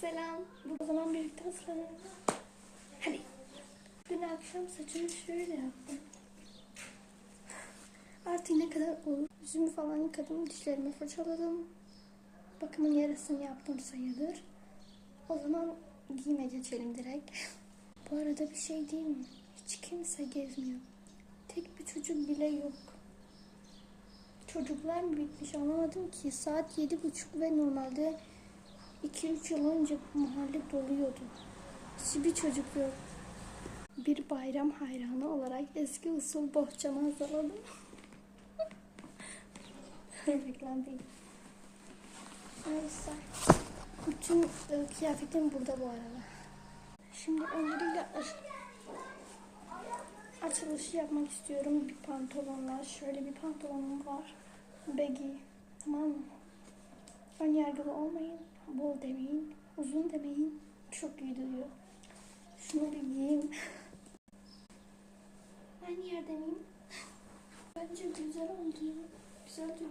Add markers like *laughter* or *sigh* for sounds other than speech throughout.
Selam. Bu zaman birlikte hazırlanalım. Hadi. Dün akşam saçımı şöyle yaptım. Artık ne kadar olur. Yüzümü falan yıkadım. Dişlerimi fırçaladım. Bakımın yarısını yaptım sayılır. O zaman giyime geçelim direkt. *laughs* Bu arada bir şey değil mi? Hiç kimse gezmiyor. Tek bir çocuk bile yok. Çocuklar mı bitmiş anlamadım ki. Saat yedi buçuk ve normalde 2-3 yıl önce bu mahalle doluyordu. Hiçbir çocuk yok. Bir bayram hayranı olarak eski usul bohçamı hazırladım. *laughs* Reklam değil. Neyse. Bütün e, kıyafetim burada bu arada. Şimdi öncelikle aç- açılışı yapmak istiyorum. Bir pantolonla. Şöyle bir pantolonum var. Baggy. Tamam mı? Ön yargılı olmayın. Bol demeyin. Uzun demeyin. Çok iyi duruyor. Şunu bir giyeyim. Aynı yerde miyim? Bence güzel oldu. Güzel duruyor.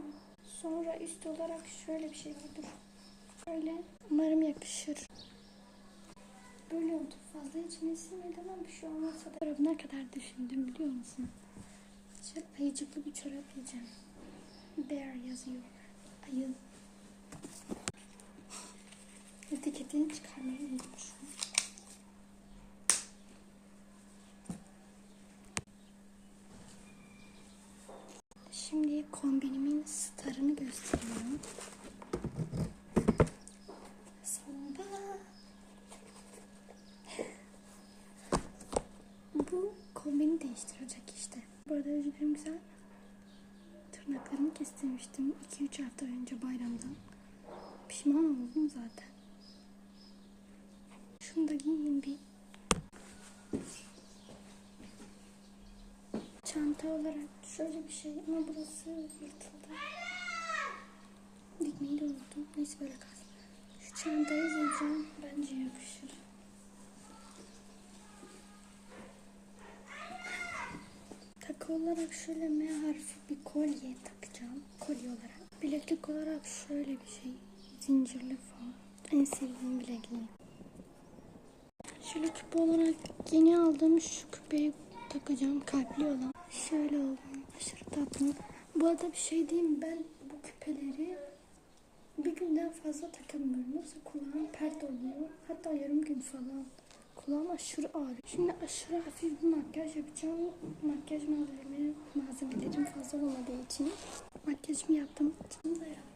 Sonra üst olarak şöyle bir şey buldum. Şöyle. Umarım yakışır. Böyle oldu. Fazla içime sinmedi ama bir şey olmazsa da. Çorabı ne kadar düşündüm biliyor musun? Şöyle ayıcıklı bir çorap giyeceğim. Bear yazıyor. Ayı. Etiketini çıkarmayı unutmuşum. Şimdi kombinimin starını gösteriyorum. Samba. Bu kombini değiştirecek işte. Bu arada özgürüm güzel. Tırnaklarımı kestirmiştim 2-3 hafta önce bayramdan. Pişman oldum zaten. Şunu da giyeyim bir. Çanta olarak şöyle bir şey ama burası yırtıldı. Dikmeyi de unuttum. Neyse böyle kalsın. Şu çantayı giyeceğim. Bence yakışır. Takı olarak şöyle M harfi bir kolye takacağım. Kolye olarak. Bileklik olarak şöyle bir şey. Zincirli falan. En sevdiğim bilekliğim. Şöyle küpe olarak yeni aldığım şu küpeyi takacağım. Kalpli olan. Şöyle oldu. Aşırı tatlı. Bu arada bir şey diyeyim ben bu küpeleri bir günden fazla takamıyorum. Yoksa kulağım pert oluyor. Hatta yarım gün falan. Kulağım aşırı ağrıyor. Şimdi aşırı hafif bir makyaj yapacağım. Makyaj malzemelerim, malzemelerim fazla olmadığı için makyajımı yaptım. Hazırım.